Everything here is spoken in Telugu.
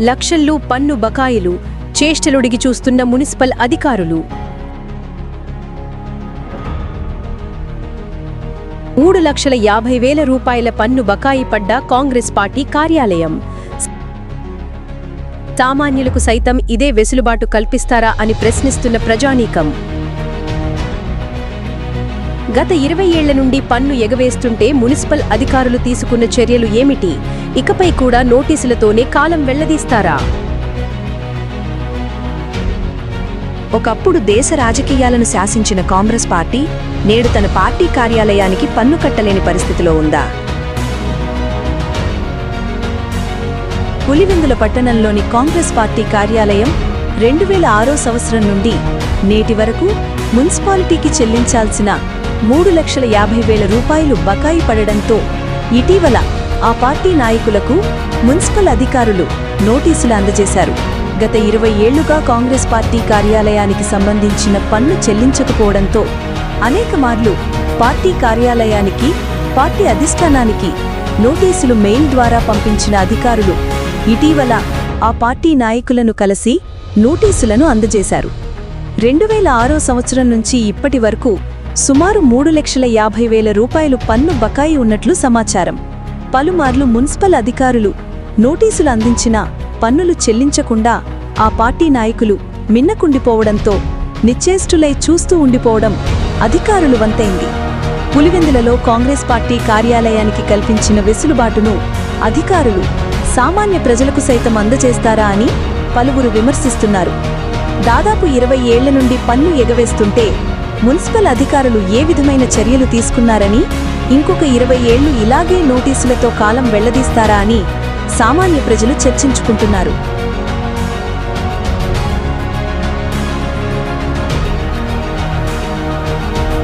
లక్షల్లో పన్ను బకాయిలు చేష్టలుడిగి చూస్తున్న మున్సిపల్ అధికారులు. మూడు లక్షల యాభై వేల రూపాయల పన్ను బకాయి పడ్డ కాంగ్రెస్ పార్టీ కార్యాలయం. సామాన్యులకు సైతం ఇదే వెసులుబాటు కల్పిస్తారా అని ప్రశ్నిస్తున్న ప్రజానీకం. గత ఇరవై ఏళ్ళ నుండి పన్ను ఎగవేస్తుంటే మున్సిపల్ అధికారులు తీసుకున్న చర్యలు ఏమిటి? ఇకపై కూడా నోటీసులతోనే కాలం వెళ్ళదీస్తారా? ఒకప్పుడు దేశ రాజకీయాలను శాసించిన కాంగ్రెస్ పార్టీ నేడు తన పార్టీ కార్యాలయానికి పన్ను కట్టలేని పరిస్థితిలో ఉందా? పులివెందుల పట్టణంలోని కాంగ్రెస్ పార్టీ కార్యాలయం రెండు వేల ఆరో సంవత్సరం నుండి నేటి వరకు మున్సిపాలిటీకి చెల్లించాల్సిన మూడు లక్షల యాభై వేల రూపాయలు బకాయి పడడంతో ఇటీవల ఆ పార్టీ నాయకులకు మున్సిపల్ అధికారులు నోటీసులు అందజేశారు. గత ఇరవై ఏళ్ళుగా కాంగ్రెస్ పార్టీ కార్యాలయానికి సంబంధించిన పన్ను చెల్లించకపోవడంతో అనేక మార్లు పార్టీ కార్యాలయానికి పార్టీ అధిష్టానానికి నోటీసులు మెయిల్ ద్వారా పంపించిన అధికారులు ఇటీవల ఆ పార్టీ నాయకులను కలిసి నోటీసులను అందజేశారు. రెండు వేల ఆరో సంవత్సరం నుంచి ఇప్పటి వరకు సుమారు మూడు లక్షల యాభై వేల రూపాయలు పన్ను బకాయి ఉన్నట్లు సమాచారం. పలుమార్లు మున్సిపల్ అధికారులు నోటీసులు అందించినా పన్నులు చెల్లించకుండా ఆ పార్టీ నాయకులు మిన్నకుండిపోవడంతో నిశ్చేష్టులై చూస్తూ ఉండిపోవడం అధికారులు వంతైంది. పులివెందులలో కాంగ్రెస్ పార్టీ కార్యాలయానికి కల్పించిన వెసులుబాటును అధికారులు సామాన్య ప్రజలకు సైతం అందజేస్తారా అని పలువురు విమర్శిస్తున్నారు. దాదాపు ఇరవై ఏళ్ళ నుండి పన్ను ఎగవేస్తుంటే మున్సిపల్ అధికారులు ఏ విధమైన చర్యలు తీసుకున్నారని ఇంకొక ఇరవై ఏళ్ళు ఇలాగే నోటీసులతో కాలం వెళ్ళదీస్తారా అని సామాన్య ప్రజలు చర్చించుకుంటున్నారు.